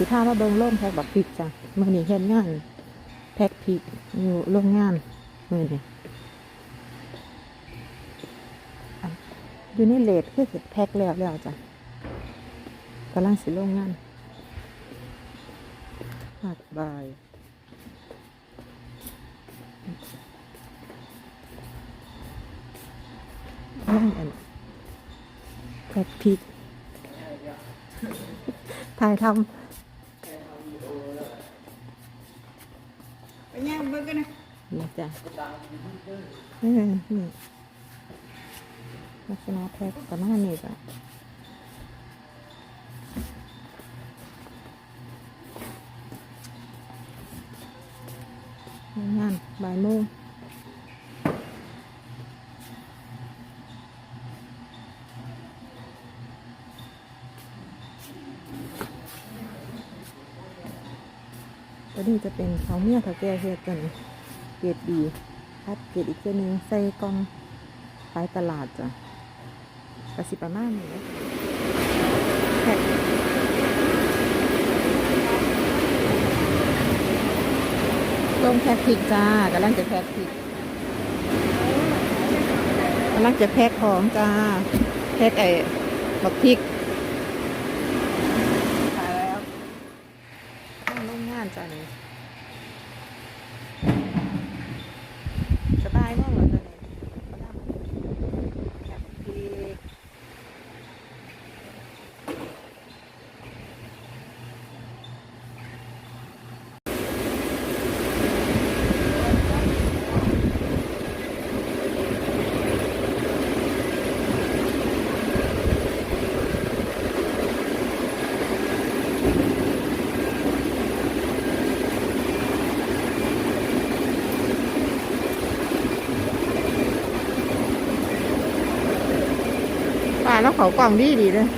มาเบิ่งโรงแพ็คบักพริกจ้ะมื้อนี้เฮ็ดงานแพ็คพริกอยู่โรงงานมื้อนี้อันอยู่ในเลทคือสิแพ็คแล้วแล้วจ้ะกำลังสิโรงงานหักบายกำลังอันแพ็คพริกถ่ายทไปย่างเบิ่งกันนะำนี่ จ้ะนี่นี่ลักษณะแพ็คประมาณนี้จ้ะงานบ่ายโมงตัวนี้จะเป็นเขาเมียเขาแก่เฮ็ดกัน เกรดดีคัดเกรดอีกเจ้าหนึงใส่กล่องไปตลาดจ้ะกระสิประมาณนี้นะแพ็คลงแพ็คพริกจ้ากำลังจะแพ็คพริกกำลังจะแพ็คของจ้าแพ็คไอ้บักพริก ตายแล้ว ข้างโรงงานจ้ะนี่สบายมากเหรอจ้ะนี่แบบดีป่า แล้วเขากล่องดีดีเลย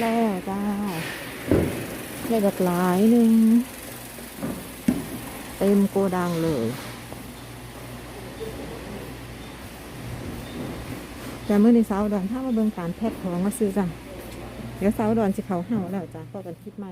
แล้ว จ้าได้แบบหลายหนึ่งเต็มโกดังเลย แต่เมื่อในเสาดอนถ้ามาเบิ่งการแพ็คของมาซื้อจ้ะเดี๋ยวเสาดอนสิเขาเห่าแล้วจ้ะพอกันคิดไหม่